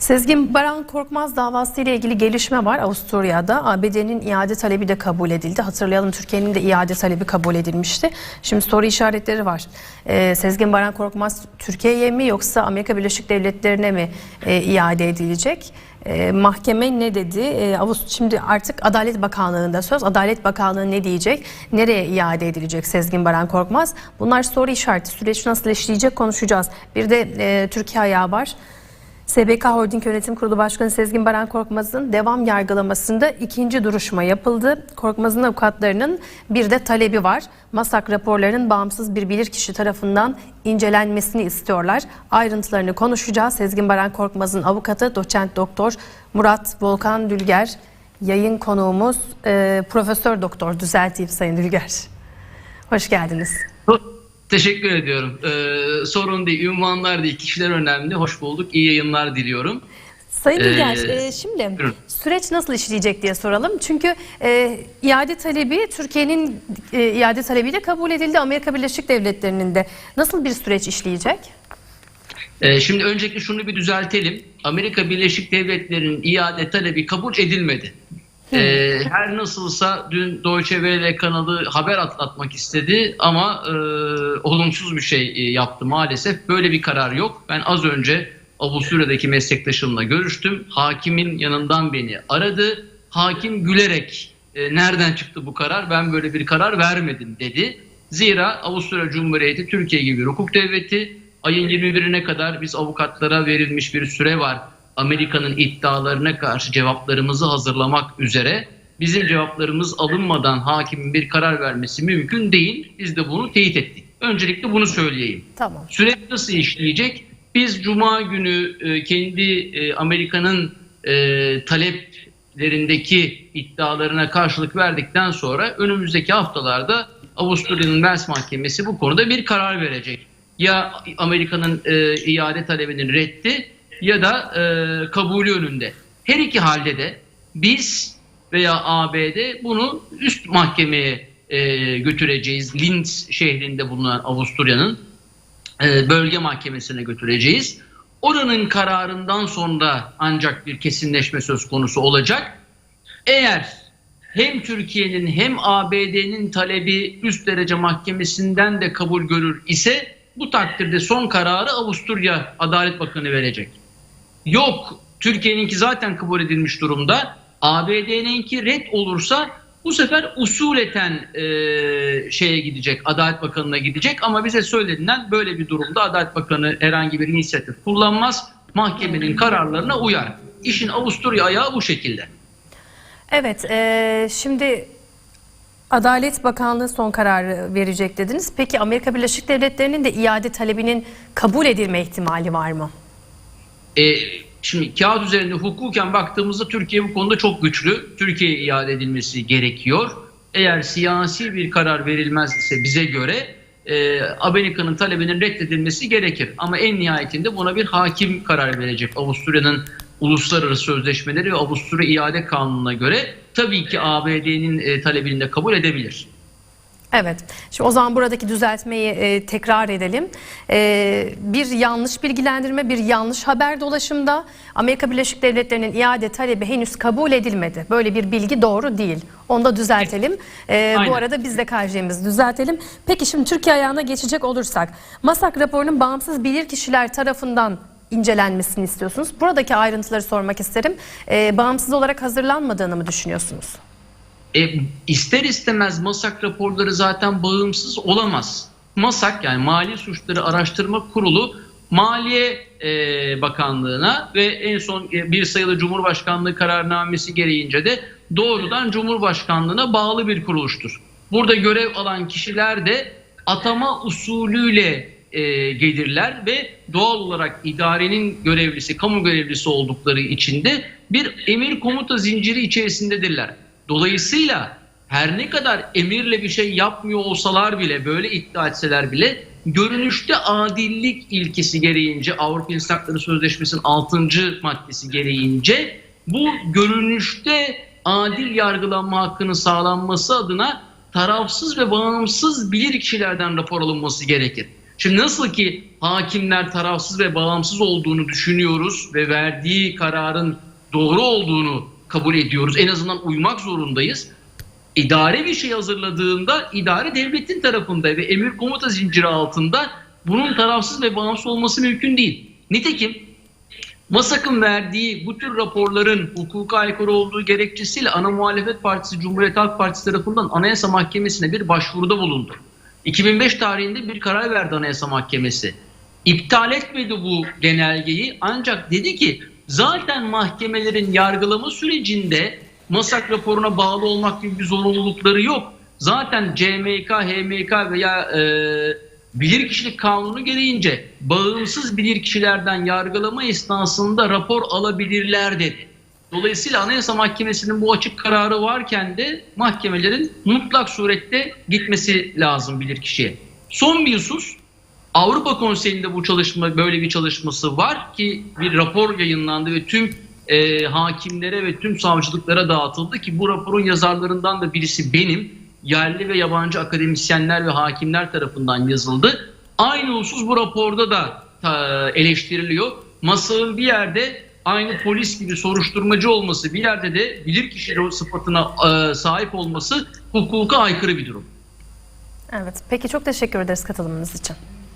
Sezgin Baran Korkmaz davası ile ilgili gelişme var Avusturya'da. ABD'nin iade talebi de kabul edildi. Hatırlayalım Türkiye'nin de iade talebi kabul edilmişti. Şimdi soru işaretleri var. Ee, Sezgin Baran Korkmaz Türkiye'ye mi yoksa Amerika Birleşik Devletleri'ne mi e, iade edilecek? E, mahkeme ne dedi? E, Avust şimdi artık Adalet Bakanlığı'nda söz. Adalet Bakanlığı ne diyecek? Nereye iade edilecek Sezgin Baran Korkmaz? Bunlar soru işareti. Süreç nasıl işleyecek konuşacağız. Bir de e, Türkiye ayağı var. SBK Holding Yönetim Kurulu Başkanı Sezgin Baran Korkmaz'ın devam yargılamasında ikinci duruşma yapıldı. Korkmaz'ın avukatlarının bir de talebi var. Masak raporlarının bağımsız bir bilirkişi tarafından incelenmesini istiyorlar. Ayrıntılarını konuşacağız. Sezgin Baran Korkmaz'ın avukatı doçent doktor Murat Volkan Dülger. Yayın konuğumuz e, Profesör Doktor düzelteyim Sayın Dülger. Hoş geldiniz. Teşekkür ediyorum. Ee, sorun değil, ünvanlar değil, kişiler önemli. Hoş bulduk, iyi yayınlar diliyorum. Sayın Dülger, Ee, e, şimdi buyurun. süreç nasıl işleyecek diye soralım. Çünkü e, iade talebi Türkiye'nin e, iade talebiyle kabul edildi. Amerika Birleşik Devletleri'nin de nasıl bir süreç işleyecek? Ee, şimdi öncelikle şunu bir düzeltelim. Amerika Birleşik Devletleri'nin iade talebi kabul edilmedi. Ee, her nasılsa dün Deutsche Welle kanalı haber atlatmak istedi ama e, olumsuz bir şey e, yaptı maalesef. Böyle bir karar yok. Ben az önce Avusturya'daki meslektaşımla görüştüm. Hakimin yanından beni aradı. Hakim gülerek e, nereden çıktı bu karar? Ben böyle bir karar vermedim dedi. Zira Avusturya Cumhuriyeti Türkiye gibi bir hukuk devleti ayın 21'ine kadar biz avukatlara verilmiş bir süre var. Amerika'nın iddialarına karşı cevaplarımızı hazırlamak üzere bizim cevaplarımız alınmadan hakimin bir karar vermesi mümkün değil. Biz de bunu teyit ettik. Öncelikle bunu söyleyeyim. Tamam. Süreç nasıl işleyecek? Biz Cuma günü e, kendi e, Amerika'nın e, taleplerindeki iddialarına karşılık verdikten sonra önümüzdeki haftalarda Avusturya'nın Vels Mahkemesi bu konuda bir karar verecek. Ya Amerika'nın iade talebinin reddi ya da e, kabulü önünde. Her iki halde de biz veya ABD bunu üst mahkemeye e, götüreceğiz. Linz şehrinde bulunan Avusturya'nın e, bölge mahkemesine götüreceğiz. Oranın kararından sonra ancak bir kesinleşme söz konusu olacak. Eğer hem Türkiye'nin hem ABD'nin talebi üst derece mahkemesinden de kabul görür ise bu takdirde son kararı Avusturya Adalet Bakanı verecek. Yok Türkiye'ninki zaten kabul edilmiş durumda. ABD'ninki red olursa bu sefer usuleten e, şeye gidecek, Adalet Bakanı'na gidecek ama bize söylenilen böyle bir durumda Adalet Bakanı herhangi bir inisiyatif kullanmaz, mahkemenin kararlarına uyar. İşin Avusturya ayağı bu şekilde. Evet, e, şimdi Adalet Bakanlığı son kararı verecek dediniz. Peki Amerika Birleşik Devletleri'nin de iade talebinin kabul edilme ihtimali var mı? E, şimdi kağıt üzerinde hukuken baktığımızda Türkiye bu konuda çok güçlü. Türkiye'ye iade edilmesi gerekiyor. Eğer siyasi bir karar verilmez ise bize göre e, Amerika'nın talebinin reddedilmesi gerekir. Ama en nihayetinde buna bir hakim karar verecek. Avusturya'nın uluslararası sözleşmeleri ve Avusturya iade kanununa göre tabii ki ABD'nin e, talebini de kabul edebilir. Evet. Şimdi o zaman buradaki düzeltmeyi e, tekrar edelim. E, bir yanlış bilgilendirme, bir yanlış haber dolaşımda Amerika Birleşik Devletleri'nin iade talebi henüz kabul edilmedi. Böyle bir bilgi doğru değil. Onu da düzeltelim. E, bu arada biz de karşıyımızı düzeltelim. Peki şimdi Türkiye ayağına geçecek olursak. Masak raporunun bağımsız bilirkişiler tarafından incelenmesini istiyorsunuz. Buradaki ayrıntıları sormak isterim. E, bağımsız olarak hazırlanmadığını mı düşünüyorsunuz? E, ister istemez MASAK raporları zaten bağımsız olamaz. MASAK yani Mali Suçları Araştırma Kurulu Maliye e, Bakanlığı'na ve en son e, bir sayılı Cumhurbaşkanlığı kararnamesi gereğince de doğrudan Cumhurbaşkanlığına bağlı bir kuruluştur. Burada görev alan kişiler de atama usulüyle e, gelirler ve doğal olarak idarenin görevlisi, kamu görevlisi oldukları için de bir emir komuta zinciri içerisindedirler. Dolayısıyla her ne kadar emirle bir şey yapmıyor olsalar bile böyle iddia etseler bile görünüşte adillik ilkesi gereğince Avrupa İnsan Hakları Sözleşmesi'nin 6. maddesi gereğince bu görünüşte adil yargılanma hakkının sağlanması adına tarafsız ve bağımsız bilir kişilerden rapor alınması gerekir. Şimdi nasıl ki hakimler tarafsız ve bağımsız olduğunu düşünüyoruz ve verdiği kararın doğru olduğunu kabul ediyoruz. En azından uymak zorundayız. İdare bir şey hazırladığında idare devletin tarafında ve emir komuta zinciri altında bunun tarafsız ve bağımsız olması mümkün değil. Nitekim MASAK'ın verdiği bu tür raporların hukuka aykırı olduğu gerekçesiyle ana muhalefet partisi Cumhuriyet Halk Partisi tarafından Anayasa Mahkemesi'ne bir başvuruda bulundu. 2005 tarihinde bir karar verdi Anayasa Mahkemesi. İptal etmedi bu genelgeyi ancak dedi ki zaten mahkemelerin yargılama sürecinde MASAK raporuna bağlı olmak gibi bir zorunlulukları yok. Zaten CMK, HMK veya e, bilirkişilik kanunu gereğince bağımsız bilirkişilerden yargılama esnasında rapor alabilirler dedi. Dolayısıyla Anayasa Mahkemesi'nin bu açık kararı varken de mahkemelerin mutlak surette gitmesi lazım bilirkişiye. Son bir husus Avrupa Konseyi'nde bu çalışma böyle bir çalışması var ki bir rapor yayınlandı ve tüm e, hakimlere ve tüm savcılıklara dağıtıldı ki bu raporun yazarlarından da birisi benim. Yerli ve yabancı akademisyenler ve hakimler tarafından yazıldı. Aynı husus bu raporda da ta, eleştiriliyor. Masağın bir yerde aynı polis gibi soruşturmacı olması, bir yerde de bilirkişi sıfatına e, sahip olması hukuka aykırı bir durum. Evet. Peki çok teşekkür ederiz katılımınız için.